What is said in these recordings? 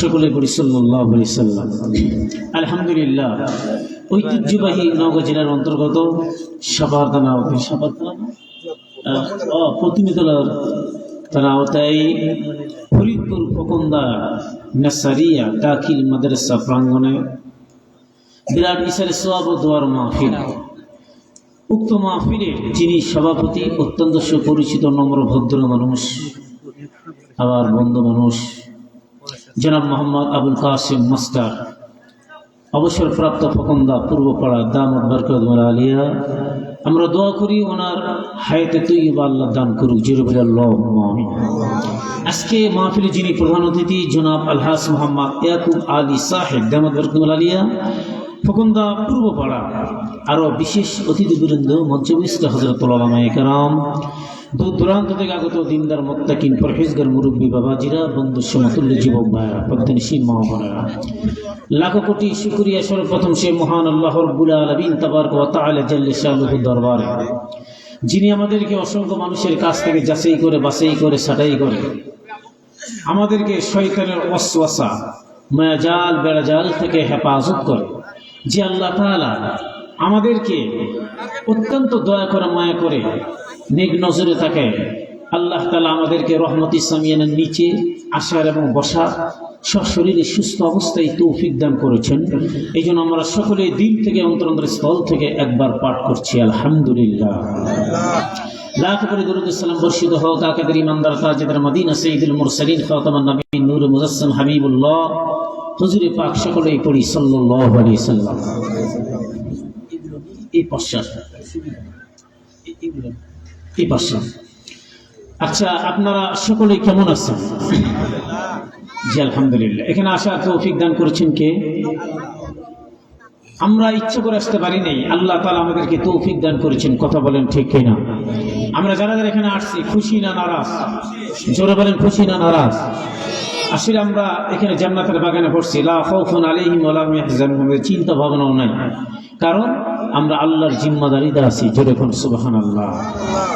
সকলে আলাইহি সাল্লাম আলহামদুলিল্লাহ, ঐতিহ্যবাহী নওগাঁ জেলার অন্তর্গত সাপার থানা সাপার থানা প্রতিনিধি তার আওতায় ফরিদপুর ফকন্দা নাসারিয়া দাখিল মাদ্রাসা প্রাঙ্গণে বিরাট ইসারে সোয়াব দোয়ার মাহফিল। উক্ত মাহফিলের যিনি সভাপতি, অত্যন্ত সুপরিচিত, নম্র, ভদ্র মানুষ, আবার বন্ধু মানুষ জনাব মোহাম্মদ আবুল কাসিম মাস্টার অবসরপ্রাপ্ত ফকন্দা পূর্বপাড়া দামদ বরকত আলিয়া, আমরা দোয়া করি ওনার হায়াতে তৈবা আল্লাহ দান করুক জিরুবুল আল্লাহ আজকে মাহফিলে যিনি প্রধান অতিথি, জনাব আলহাস মোহাম্মদ ইয়াকুব আলী সাহেব, দামদ বরকত আলিয়া, ফকন্দা পূর্বপাড়া আরও বিশেষ অতিথিবৃন্দ মঞ্চবিষ্ট হজরত কারাম দূর দূরান্ত থেকে আগত দিনদার মোত্তাকিন, পরহেজগার মুরব্বী বাবাজিরা, বন্ধু সমতুল্য যুবক ভাইরা পদ্মনিশী মহাবনেরা লাখো কোটি শুক্রিয়া সর্বপ্রথম সে মহান আল্লাহ রব্বুল আলমিন তাবার তাহলে জাল্লে শাহলুহু দরবারে। যিনি আমাদেরকে অসংখ্য মানুষের কাছ থেকে যাচাই করে, বাছাই করে সাটাই করে। আমাদেরকে শয়তানের অশ্বাসা মায়াজাল, বেড়াজাল থেকে হেফাজত করে। যে আল্লাহ তাআলা আমাদেরকে অত্যন্ত দয়া করে, মায়া করে নেক নজরে থাকে আল্লাহ তালা আমাদেরকে রহমত ইসলামিয়ানের নিচে আসার এবং বসার সশরীরে সুস্থ অবস্থায় তৌফিক দান করেছেন এই জন্য আমরা সকলে দিল থেকে অন্তরন্তর স্থল থেকে একবার পাঠ করছি আলহামদুলিল্লাহ ইমানদার হাবিবুল্লাহ সকলেই পড়ি এই পশ্চাৎ আচ্ছা আপনারা সকলে কেমন আছেন? জি, আলহামদুলিল্লাহ। এখানে আসা তৌফিক দান করেছেন কে? আমরা ইচ্ছা করে আসতে পারি নাই। আল্লাহ তালা আমাদেরকে তৌফিক দান করেছেন। কথা বলেন ঠিক কিনা? আমরা যারা যারা এখানে আসছি, খুশি না নারাজ? জোরে বলেন, খুশি না নারাজ? আসলে আমরা এখানে জান্নাতের বাগানে পড়ছি। লা খাউফুন আলাইহিম চিন্তা ভাবনাও নাই। কারণ আমরা আল্লাহর জিম্মাদারিতে আছি। জোরে কোন সুবহানাল্লাহ।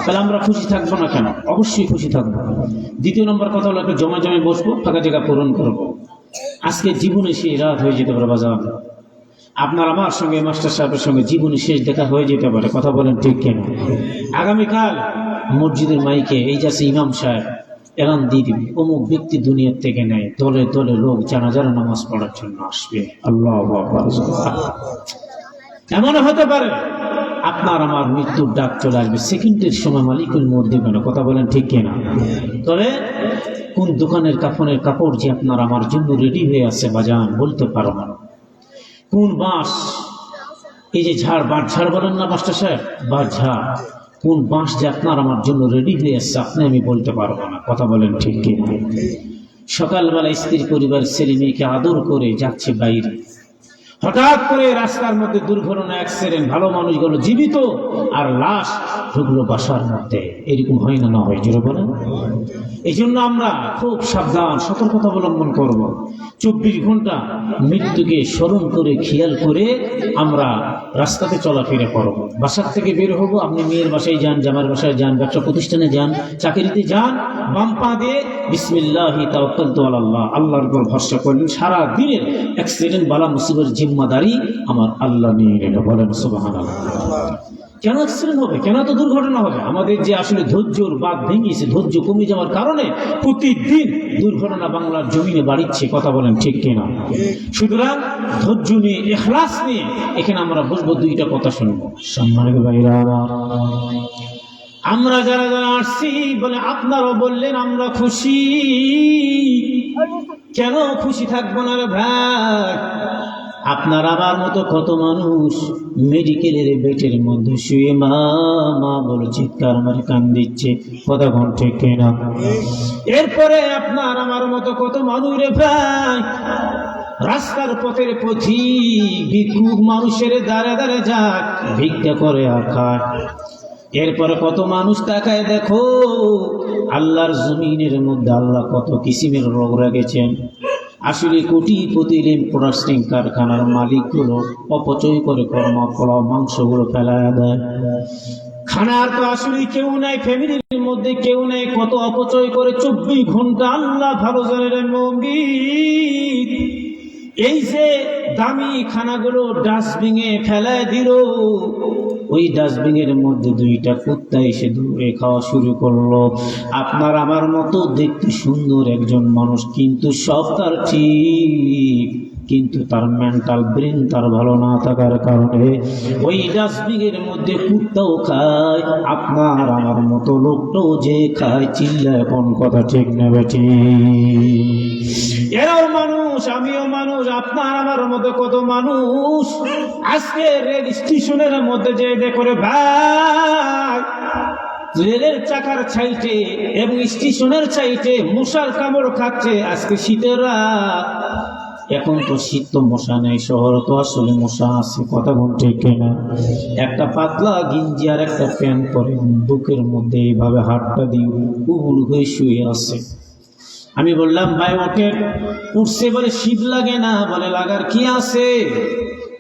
তাহলে আমরা খুশি থাকব না কেন? অবশ্যই খুশি থাকব। দ্বিতীয় নম্বর কথা হলো, একটা জমা জমে বসবো, ফাঁকা জায়গা পূরণ করব। আজকে জীবনে সেই রাত হয়ে যেতে পারে বাজার। আপনার আমার সঙ্গে, মাস্টার সাহেবের সঙ্গে জীবনে শেষ দেখা হয়ে যেতে পারে। কথা বলেন ঠিক কেন? আগামীকাল মসজিদের মাইকে এই যাচ্ছে ইমাম সাহেব, এলান দিয়ে দিবি। অমুক ব্যক্তি দুনিয়ার থেকে নেয়, দলে দলে লোক জানাজারা নামাজ পড়ার জন্য আসবে। আল্লাহ এমন হতে পারে। আপনার আমার মৃত্যুর ডাক চলে আসবে। সেকেন্ডের সময় মালিকুল মোট দেবে না কথা বলেন ঠিক কিনা? তবে কোন দোকানের কাপড়ের কাপড় যে আপনার আমার জন্য রেডি হয়ে আছে বাজান, বলতে পারব না। কোন বাঁশ? এই যে ঝাড়, বাঁশ ঝাড় বলেন না বাঁশটা সাহেব? বা ঝাড়। কোন বাঁশ যে আপনার আমার জন্য রেডি হয়ে আসছে আপনি আমি বলতে পারব না, কথা বলেন ঠিক কিনা? সকালবেলা স্ত্রীর পরিবার ছেলে মেয়েকে আদর করে যাচ্ছে বাইরে। হঠাৎ করে রাস্তার মধ্যে দুর্ঘটনা অ্যাক্সিডেন্ট ভালো মানুষগুলো জীবিত আর লাশ ঢুকলো বাসার মধ্যে। এরকম হয় না না হয়? জিরো বলেন। এই জন্য আমরা খুব সাবধান সতর্কতা অবলম্বন করব। চব্বিশ ঘণ্টা মৃত্যুকে স্মরণ করে, খেয়াল করে আমরা রাস্তাতে চলাফেরা করব। বাসার থেকে বের হব, আপনি মেয়ের বাসায় যান, জামার বাসায় যান, ব্যবসা প্রতিষ্ঠানে যান, চাকরিতে যান, বাম পা দিয়ে বিসমিল্লাহি তাওয়াক্কালতু আলাল্লাহ, আল্লাহর উপর ভরসা করলেন সারা দিনের অ্যাক্সিডেন্ট বালা মুসিবের জিম্মাদারি আমার আল্লাহ নিয়ে নিল বলেন সুবহানাল্লাহ কেন অ্যাক্সিডেন্ট হবে? কেন তো দুর্ঘটনা হবে? আমাদের যে আসলে ধৈর্যর বাদ ভেঙেছে ধৈর্য কমে যাওয়ার কারণে প্রতিদিন দুর্ঘটনা বাংলার জমিনে বাড়িচ্ছে কথা বলেন ঠিক কিনা? সুতরাং ধৈর্য নিয়ে এখলাস নিয়ে এখানে আমরা বসবো দুইটা কথা শুনব। সম্মানিত ভাইরা আমরা যারা যারা আসছি বলে আপনারাও বললেন আমরা খুশি। কেন খুশি থাকব না রে ভাই? আপনার আমার মতো কত মানুষ মেডিকেলের বেটের মধ্যে শুয়ে মা মা বলে চিৎকার মারে কান দিচ্ছে কথা ঘন ঠিক কিনা? এরপরে আপনার আমার মতো কত মানুষ রে ভাই, রাস্তার পথের পথি, ভিক্ষুক মানুষের দ্বারে দ্বারে যাক ভিক্ষা করে আর এরপরে কত মানুষ তাকায় দেখো, আল্লাহর জমিনের মধ্যে আল্লাহ কত কিসিমের রোগ রেখেছেন। আসলে কোটিপতি প্রোডাক্টিং কারখানার মালিকগুলো অপচয় করে কর্ম ফলা মাংসগুলো ফেলায় দেয়। খানার তো আসলে কেউ নাই, ফ্যামিলির মধ্যে কেউ নাই, কত অপচয় করে চব্বিশ ঘণ্টা আল্লাহ ভালো জানেন মন্দির এই যে দামি খানাগুলো ডাস্টবিনে ফেলায় দিল ওই ডাস্টবিনের মধ্যে দুইটা কুত্তা এসে দৌড়ে খাওয়া শুরু করল। আপনার আমার মতো দেখতে সুন্দর একজন মানুষ কিন্তু সব তার ঠিক, কিন্তু তার মেন্টাল ব্রেন তার ভালো না থাকার কারণে ওই ডাস্টবিনের মধ্যে কুত্তাও খায়, আপনার আমার মতো লোকটাও যে খায়, চিল্লায় কোন কথা ঠিক নেবে ঠিক এরাও মানুষ, আমিও মানুষ, আপনার আমার মতো কত মানুষ? আজকে রেল স্টেশনের মধ্যে যে দেখো ভাই, রেলের চাকার ছাইটে এবং স্টেশনের ছাইটে মশার কামড় খাচ্ছে আজকে শীতের এখন তো শীত তো মশা নেই, শহরে তো আসলে মশা আছে, কথা কোন ঠিক না একটা পাতলা গিঞ্জি আর একটা প্যান্ট পরে বুকের মধ্যে এইভাবে হাতটা দিয়ে উবুল হয়ে শুয়ে আছে। আমি বললাম, ভাই, ওকে উঠছে বলে শীত লাগে না, বলে লাগার কি আছে?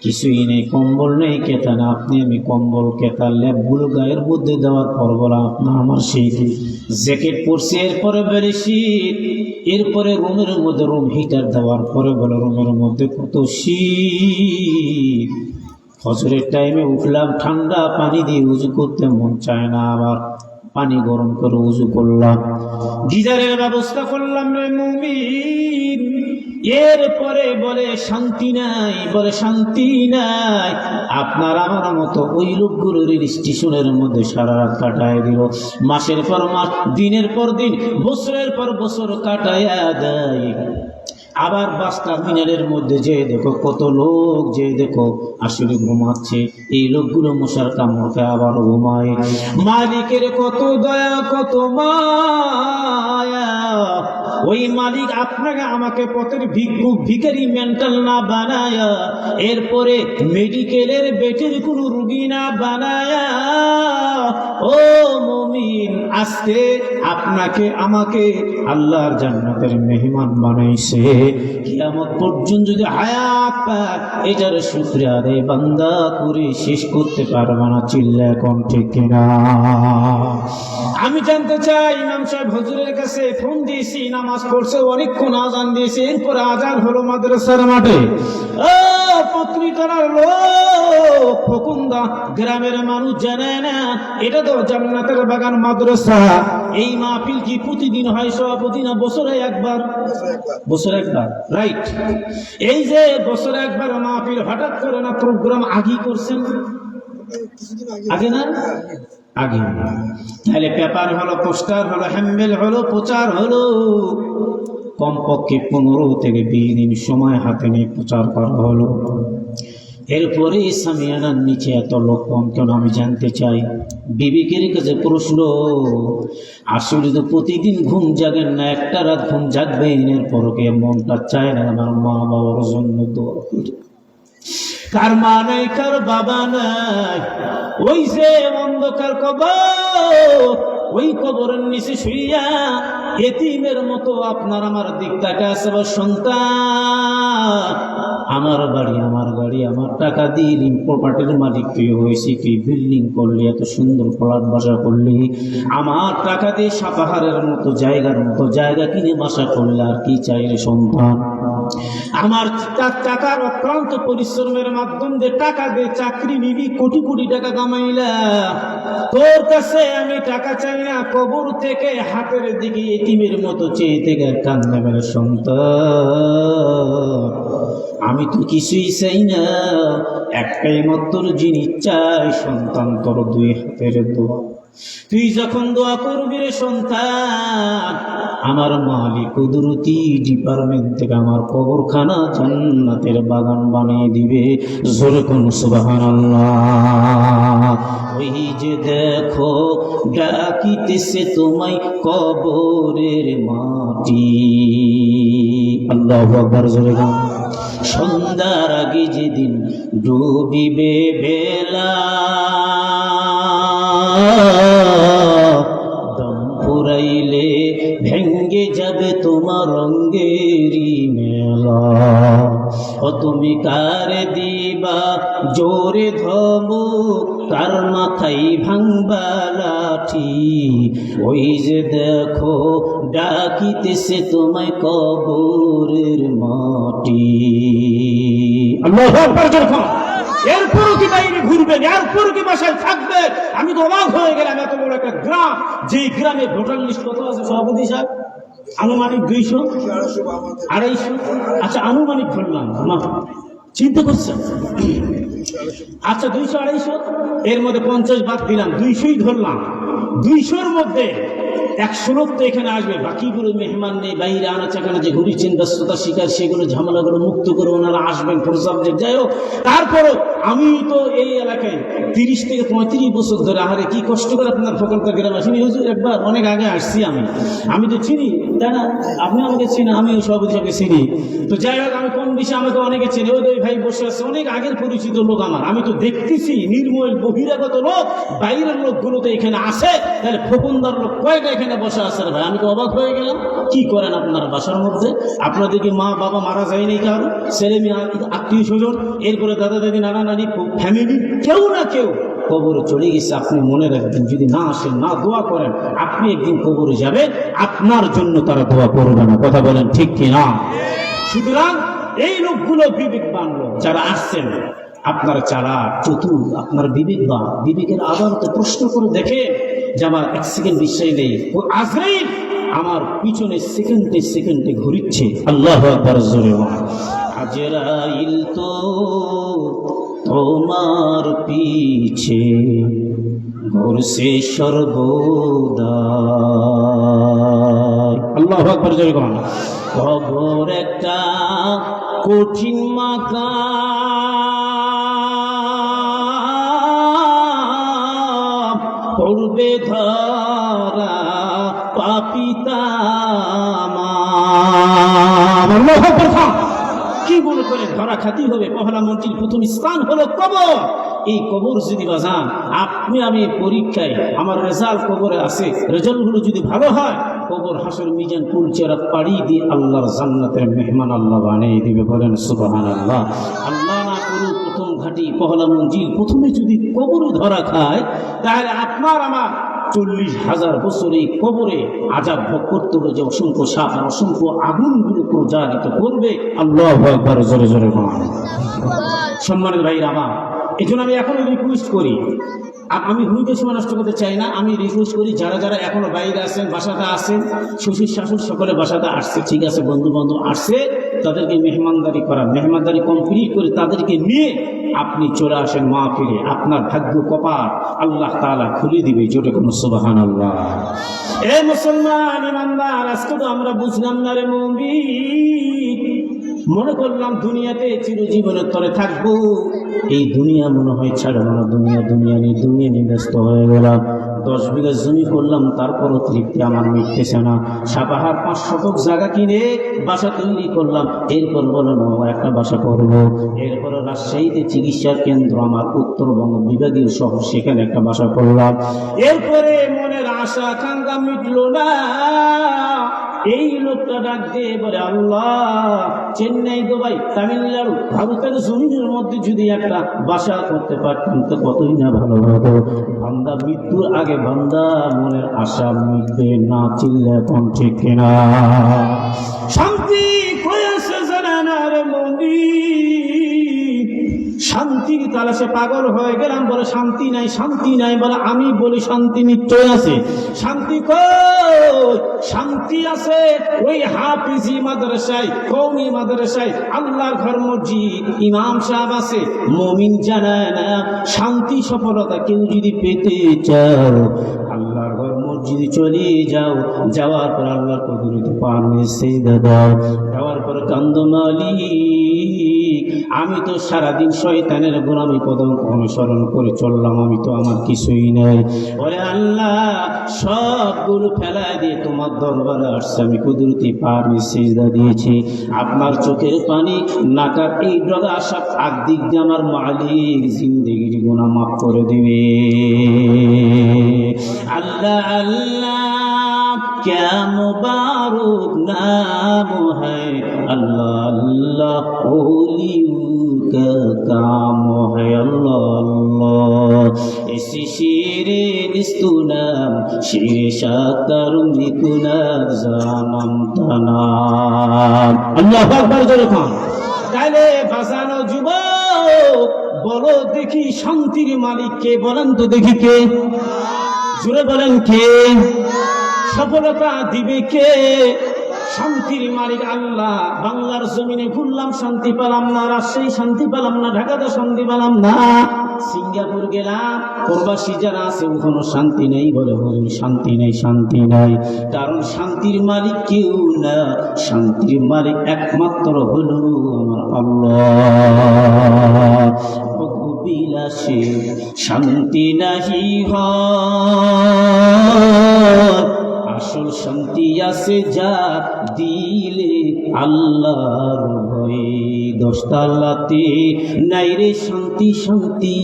কিছুই নেই, কম্বল নেই, কেতা না, আপনি আমি কম্বল কেতার কেতা ল্যাবগুলো গায়ের মধ্যে দেওয়ার পর বলা আপনার আমার শীত। জ্যাকেট পরছি, এরপরে বেড়ে শীত, এরপরে রুমের মধ্যে রুম হিটার দেওয়ার পরে বলে রুমের মধ্যে কত শীত। ফজরের টাইমে উঠলাম, ঠান্ডা পানি দিয়ে উজু করতে মন চায় না আবার। পানি গরম করে উজু করলাম। গিজারের ব্যবস্থা করলাম রে মুমিন। এরপরে বলে, শান্তি নাই। বলে, শান্তি নাই। আপনার আমার মতো ওই লোকগুলোর স্টেশনের মধ্যে সারা রাত কাটায় দিল। মাসের পর মাস, দিনের পর দিন, বছরের পর বছর কাটায় দেয়। আবার বাস টার্মিনালের মধ্যে যে দেখো কত লোক যে দেখো আসলে ঘুমাচ্ছে। এই লোকগুলো মশার কামড়কে আবার ঘুমায়। মালিকের কত দয়া কত মায়া। ওই মালিক আপনাকে আমাকে পথের ভিক্ষু ভিকারি মেন্টাল না বানায়া, এরপরে মেডিকেলের বেটের কোনো রুগী না বানায়া, ও মমিন, আজকে আপনাকে, আমাকে আল্লাহর জান্নাতের মেহমান বানাইছে। কিয়ামত পর্যন্ত যদি হায়াত পায়, এটার শুক্রিয়া আরে বান্দা করে শেষ করতে পারবে না চিল্লা এখন ঠিক কিনা? আমি জানতে চাই, ইমাম সাহেব হজুরের কাছে ফোন দিয়েছি নামাজ পড়ছে, অনেকক্ষণ আজান দিয়েছে, এরপরে আজান হলো মাদ্রাসার মাঠে। করার লোক, ফকুন্দা গ্রামের মানুষ জানে না, এটা তো জান্নাতের বাগান, মাদ্রাসা। এই মাহফিল কি প্রতিদিন হয় সভাপতি না, বছরে একবার? বছরে একবার, রাইট। এই যে বছরে একবার মাহফিল, হঠাৎ করে না প্রোগ্রাম আগেই করছেন? আগে না? আগে তাহলে পেপার হলো, পোস্টার হলো, হ্যান্ডেল হলো, প্রচার হলো। কমপক্ষে পনেরো থেকে বিশ দিন সময় হাতে নিয়ে প্রচার করা হলো। এরপরে সামিয়ানার নিচে এত লোক কম কেন আমি জানতে চাই? বিবেকের কাছে প্রশ্ন, আসলে তো প্রতিদিন ঘুম জাগেন না, একটা রাত ঘুম জাগবেন এরপর কে মনটা চায় না আমার মা বাবার জন্য দোয়া করি মা নাই, কার বাবা নাই? ওই যে অন্ধকার কবর, ওই কবরের নিচে শুইয়া এতিমের মতো আপনার আমার দিক তাকা আছে সন্তান। আমার বাড়ি, আমার গাড়ি, আমার টাকা দিয়ে প্রপার্টির মালিক তুই হয়েছি তুই বিল্ডিং করলি, এত সুন্দর ফ্ল্যাট বাসা করলি। আমার টাকা দিয়ে সাপাহারের মতো জায়গার মতো জায়গা কিনে বাসা করলে, আর কি চাইলে সন্তান? আমার টাকার অক্লান্ত পরিশ্রমের মাধ্যম দিয়ে টাকা দিয়ে চাকরি নিবি, কোটি কোটি টাকা কামাইলা। তোর কাছে আমি টাকা চাই না, কবর থেকে হাতের দিকে এটিমের মতো চেয়ে থেকে কান্দে মেরে সন্তান। আমি তো কিছুই চাই না, একটাই মাত্র জিনিস চাই, সন্তান তোর দুই হাতের দোয়া। তুই যখন দোয়া করবি রে সন্তান, আমার মালিক কুদরতি ডিপার্টমেন্ট থেকে আমার কবরখানা জান্নাতের বাগান বানিয়ে দিবে। জোরে কোন সুবহানাল্লাহ। ওই যে দেখো, ডাকিতেছে তোমায় কবরের মাটি। আল্লাহ আকবার, জোরে কোন সন্ধ্যার আগে যেদিন ডুবিবে বেলা তোমার রঙ্গেরি মেলা। ও তুমি কারে দিবা? জোরে ধবো কার মাথায় ভাঙবা লাঠি? ওই যে দেখো, ডাকিতেছে তোমায় কবরের মাটি। এরপরও কি বাইরে ঘুরবেন এরপরও কি বাসায় থাকবেন আমি তো অবাক হয়ে গেলাম, এত বড় একটা গ্রাম। যে গ্রামে ভোটার লিস্ট কত আছে? সভাপতি সাহেব? আনুমানিক দুইশো, আড়াইশো? আচ্ছা আনুমানিক ধরলাম চিন্তা করছেন আচ্ছা দুইশো, আড়াইশো, এর মধ্যে পঞ্চাশ বাদ দিলাম, দুইশোই ধরলাম। দুইশোর মধ্যে একশো লোক তো এখানে আসবে। বাকিগুলো মেহমান নেই, বাইরে এখানে যে ঘুরিয়েছেন ব্যস্ততা, শিকার, সেগুলো ঝামেলাগুলো মুক্ত করে ওনারা আসবেন ফর সাবজেক্ট যাই হোক, তারপরও আমি তো এই এলাকায় তিরিশ থেকে পঁয়ত্রিশ বছর ধরে আহারে কি কষ্ট করে আপনার ফকলকার গ্রামে আসেনি? হুজুর, একবার অনেক আগে আসছি আমি। আমি তো চিনি তাই না আপনি আমাকে চিনি আমি সাহেবকে চিনি। তো যাই হোক, আমি কম বেশি আমাকে অনেকে চিনি, ওই দুই ভাই বসে আছে, অনেক আগের পরিচিত লোক আমার। আমি তো দেখতেছি, নির্মল বহিরাগত লোক, বাইরের লোকগুলো তো এখানে আসে তাহলে ফকুন্দার লোক কয়েকটা এখানে বসে রে ভাই? আমি তো অবাক হয়ে গেলাম। কি করেন আপনার বাসার মধ্যে? আপনাদের কি মা বাবা মারা যায়নি কারও? ছেলে মেয়ে, আত্মীয় স্বজন, এরপরে দাদা দাদি, নানা নানি, ফ্যামিলি, কেউ না কেউ কবরে চলে গেছে, আপনি মনে রাখবেন, যদি না আসেন, না দোয়া করেন, আপনি একদিন কবরে যাবেন, আপনার জন্য তারা দোয়া করবে না। কথা বলেন ঠিক কি না সুতরাং এই লোকগুলো বিবেকবান লোক, যারা আসছেন, আপনার চারা চতুর, আপনার বিবেকবান, বিবেকের আদালতে প্রশ্ন করে দেখে যে আমার এক সেকেন্ড বিশ্বাস নেই। ও আমার পিছনে সেকেন্ডে সেকেন্ডে ঘুরিচ্ছে। আল্লাহ আকবার, জোরে আজরাইল তো তোমার পিছে ঘুরছে সর্বদা আল্লাহ আকবার জোরে বল। কবর একটা কঠিন মাকা পড়বে ধরা পাপিতা কি মনে করে? ধরা খাতি হবে। পহলা মন্ত্রীর প্রথম স্থান হলো কবর। এই কবর যদি বাজান, আপনি আমি পরীক্ষায় আমার রেজাল্ট কবরে আছে। রেজাল্টগুলো যদি ভালো হয়, কবর হাসর মিজান কুল চেরা পাড়ি দিয়ে আল্লাহর জান্নাতের মেহমান আল্লাহ বানিয়ে দিবে বলেন সুবাহান আল্লাহ আল্লাহ না করুক প্রথম ঘাটি পহলা মঞ্জিল প্রথমে যদি কবরে ধরা খায়, তাহলে আপনার আমার চল্লিশ হাজার বছর এই কবরে আজাব ভোগ করতে হবে যে অসংখ্য সাপ আর অসংখ্য আগুনগুলো প্রজ্বালিত করবে, আল্লাহ একবার জোরে জোরে বলেন। সম্মানিত ভাইরা আমার এই জন্য আমি এখনও রিকোয়েস্ট করি আমি ভূমিকে সময় নষ্ট করতে চাই না, আমি রিকোয়েস্ট করি যারা যারা এখনও বাইরে আছেন, বাসাতে আসেন শ্বশুর শাশুর সকলে বাসাতে আসছে, ঠিক আছে বন্ধু বান্ধব আসছে, তাদেরকে মেহমানদারি করা, মেহমানদারি কমপ্লিট করে তাদেরকে নিয়ে আপনি চলে আসেন মা ফিরে আপনার ভাগ্য কপাল আল্লাহ তালা খুলে দিবে জোটে কোনো সুবাহান আল্লাহ এ মুসলমান ইমানদার, আজকে তো আমরা বুঝলাম না রে মৌমি মনে করলাম দুনিয়াতে চিরজীবনের তরে থাকব। এই দুনিয়া মনে হয় ছাড়ো না, দুনিয়া দুনিয়া নিয়ে দুনিয়া নিয়ে ব্যস্ত হয়ে গেলাম। দশ বিঘা জমি করলাম, তারপরও তৃপ্তি আমার মিটতেছে না। সাপাহার পাঁচ শতক জায়গা কিনে বাসা তৈরি করলাম। এরপর বলো না একটা বাসা করব। এরপর রাজশাহীতে চিকিৎসার কেন্দ্র আমার উত্তরবঙ্গ বিভাগীয় শহর, সেখানে একটা বাসা করলাম। এরপরে মনের আশা আকাঙ্ক্ষা মিটল না। এই লোকটা ডাক দিয়ে বলে, আল্লাহ, চেন্নাই দুবাই তামিলনাড়ু, ভারতের জমিনের মধ্যে যদি একটা বাসা করতে পারতাম, তো কতই না ভালো হতো। বান্দা মৃত্যুর আগে বান্দা মনের আশা মিটবে না চিল্লে কণ্ঠে কিনা। শান্তি! শান্তির তালাশে পাগল হয়ে গেলাম, বলে শান্তি নাই শান্তি নাই, বলে আমি বলি শান্তি নিশ্চয় আছে। শান্তি শান্তি আছে ওই হাফিজি মাদ্রাসায় কৌমি মাদ্রাসায়, আল্লাহর ঘর মসজিদ, ইমাম সাহেব আছে, মমিন জানায় না, শান্তি সফলতা কেউ যদি পেতে চাও, আল্লাহর ঘর মসজিদে চলে যাও, যাওয়ার পর আল্লাহর কদরিতে পান সেই দাদা। যাওয়ার পর কান্দ মালিক আমি তো সারাদিন শয়তানের গোলামি পদঙ্ক অনুসরণ করে চললাম, আমি তো আমার কিছুই নাই। ওরে আল্লাহ, সবগুলো ফেলায় দিয়ে তোমার দরবারে আসছে, আমি কুদরতি পানি সেজদা দিয়েছি। আপনার চোখের পানি, নাকার এই ডগা সব আগ দিক দিয়ে আমার মালিক জিন্দগির গুণা মাফ করে দিবে। আল্লাহ আল্লাহ। क्या मुबारक नाम है अल्लाह अल्लाह ओलियों का काम है अल्लाह अल्लाह ऐसी शेरे निस्तुनाम शेर शाकर निकुनाम जानम तनाम अल्लाह আকবার জোরে খান তাহলে বাঁচানো যুবক বলো দেখি শান্তির মালিক কে বলেন তো দেখি কে জুড়ে বলেন কে সফলতা দিবে কে? শান্তির মালিক আল্লাহ। বাংলার জমিনে ঘুরলাম, শান্তি পেলাম না, রাজশাহী শান্তি পেলাম না, ঢাকাতে শান্তি পেলাম না। সিঙ্গাপুর গেলাম, প্রবাসী যারা আছে, ওখানে শান্তি নেই বলে হুজুর শান্তি নেই, শান্তি নাই। কারণ শান্তির মালিক কেউ না, শান্তির মালিক একমাত্র হলো আমার আল্লাহ। শান্তি নাহি হয়। আসল শান্তি আছে যা দিলে আল্লাহর ভয়ে। দশতালাতে নাই রে শান্তি শান্তি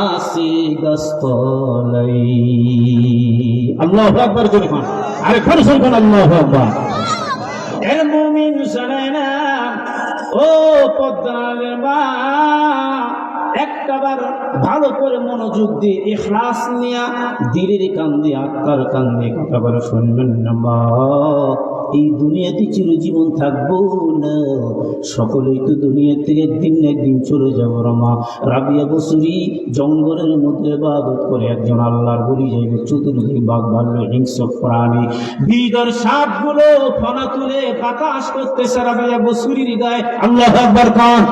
আছে গাছতলাই আল্লাহ আকবার করে খান আরে খান শুনবেন আল্লাহ আকবার। এর মুমিন ও পদ্মালের মা একটাবার ভালো করে মনোযোগ দিয়ে এখলাস নিয়া, দিলের কান্দে আত্মার কান্দি কথা বলে শুনবেন না এই দুনিয়াতে চিরজীবন থাকব না। সকলেই তো দুনিয়া থেকে একদিন না একদিন চলে যাব রমা রাবিয়া বসুরি জঙ্গলের মধ্যে বাদত করে একজন আল্লাহর বলি যাইবে, চতুর্দিক বাঘ ভাল্য হিংস্র প্রাণী। বিদর সাপগুলো ফনা তুলে বাতাস করতেছে রাবিয়া বসুরির গায়ে। আল্লাহ আকবার খান।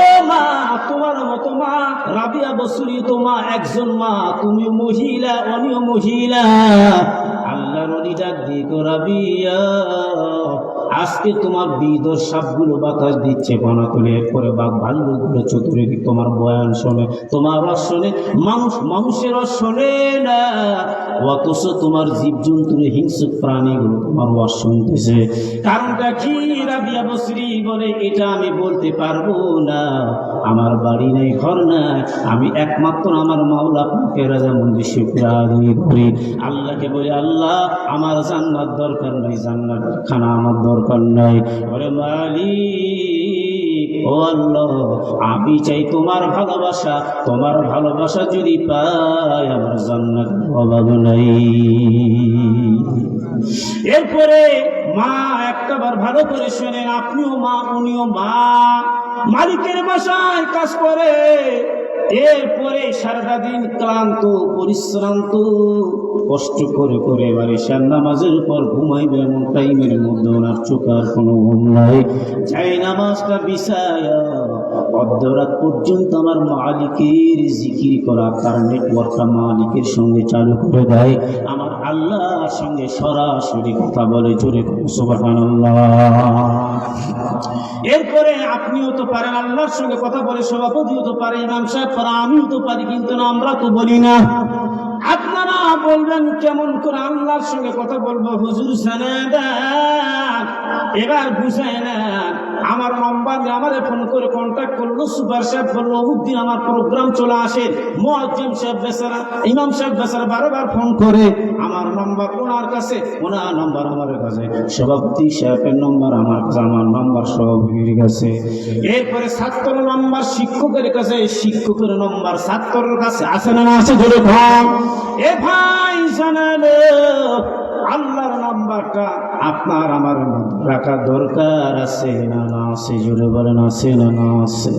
ও মা, তোমার মতো মা রাবিয়া বসুরি তো মা, একজন মা। তুমি মহিলা অনিয় মহিলা। আল্লাহর ডাক দিয়ে রাবিয়া। আজকে তোমার বিদর সাপগুলো বাতাস দিচ্ছে বানা তুলে এরপরে বাঘ ভাল্লুকগুলো চতুর্দিক তোমার বয়ান শোনে, তোমার রস শোনে, মানুষ, মানুষের রস শোনে না। অথচ তোমার জীবজন্তুর হিংস্র প্রাণীগুলো তোমার ওয়াজ শুনতেছে। কারণটা কি? রাবিয়া বসরি বলে, এটা আমি বলতে পারব না। আমার বাড়ি নেই, ঘর নাই। আমি একমাত্র আমার মাওলা পাকে রাজা মন্দির আদায় করি। আল্লাহকে বলি, আল্লাহ, আমার জান্নাত দরকার নাই, জান্নাত খানা আমার দরকার নাই। ওরে মালিক, ও আল্লাহ, আমি চাই তোমার ভালোবাসা। তোমার ভালোবাসা যদি পাই, আমার জান্নাত অভাব নাই। এরপরে মা একটাবার ভালো করে শোনেন, আপনিও মা, উনিও মা। মালিকের বাসায় কাজ করে। এরপরে সারাটা দিন ক্লান্ত, পরিশ্রান্ত, কষ্ট করে করে এবার এশার নামাজের পর ঘুমাইবে এমন টাইমের মধ্যে ওনার চোখার কোনো ঘুম নাই। চাই নামাজটা বিষায় অর্ধরাত পর্যন্ত আমার মালিকের জিকির করা তার নেটওয়ার্কটা মালিকের সঙ্গে চালু করে দেয়। আমার আল্লাহর সঙ্গে সরাসরি কথা বলে জোরে এরপরে আপনিও তো পারেন, আল্লাহর সঙ্গে কথা বলে সভাপতিও তো পারে ইমাম সাহেব পারে আমিও তো পারি, কিন্তু না, আমরা তো বলি না। আপনারা বলবেন, কেমন করে আল্লাহর সঙ্গে কথা বলব? হুজুর এবার বুঝায় না, আমার নম্বর আমারে ফোন করে কন্ট্যাক্ট করল, সুপার সাহেব বলল অমুকদিন আমার প্রোগ্রাম চলে আসে। মোয়াজ্জিম সাহেব বেচারা, ইমাম সাহেব বেচারা বারবার ফোন করে, আমার নম্বর ওনার কাছে। ওনার নম্বর আমার কাছে। সভাপতি সাহেবের নম্বর আমার কাছে, আমার নম্বর সভাপতির কাছে। এরপরে ছাত্র নম্বর শিক্ষকের কাছে, শিক্ষকের নম্বর ছাত্রের কাছে আছে না আছে, ধরে ভাই এ ভাই জানালো। আল্লাহর নাম্বারটা আপনার, আমার রাখা দরকার আছে না না আছে? জুড়ে বলেন, আছে না না আছে?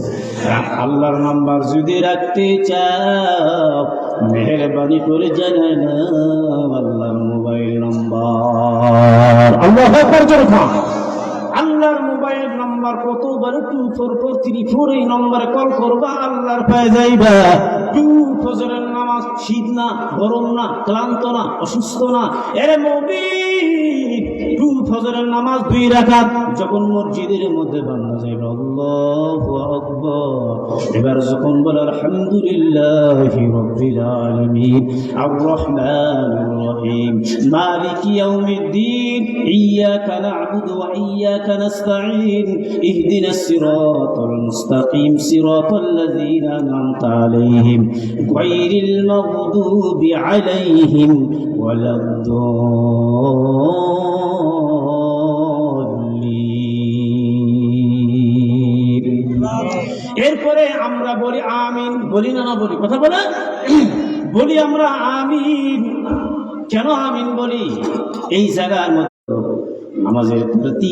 আল্লাহর নাম্বার যদি রাখতে চাও, মেহরবানি করে জানাই না আল্লাহর mobile number. Allah mobile number, কতবার two four four three four এই নম্বরে কল করবা, আল্লাহর পায়ে যাইবা। টু ফজরের নামাজ শীত না, গরম না, ক্লান্ত না, অসুস্থ না। এ মবি টু ফজরের নামাজ দুই রাখাত যখন মসজিদের মধ্যে বান্ধা যাইবে, আল্লাহু আকবার। এবার যখন বলে, আলহামদুলিল্লাহ রব্বিল আলামিন আর রহমানির রহিম, মালিক ইয়াউমিদ্দিন ইয়াকা না'বুদু ওয়া ইয়াকা নাস্তাঈন, ইহদিনাস সিরাতাল মুস্তাকিম, সিরাতাল লাযীনা আন'আমতা আলাইহিম, গায়রিল মাগদুবি আলাইহিম ওয়ালাদ এরপরে আমরা বলি আমিন, বলি না না বলি, কথা বলে? বলি আমরা আমিন। কেন আমিন বলি? এই জায়গার মধ্যে আমাদের প্রতি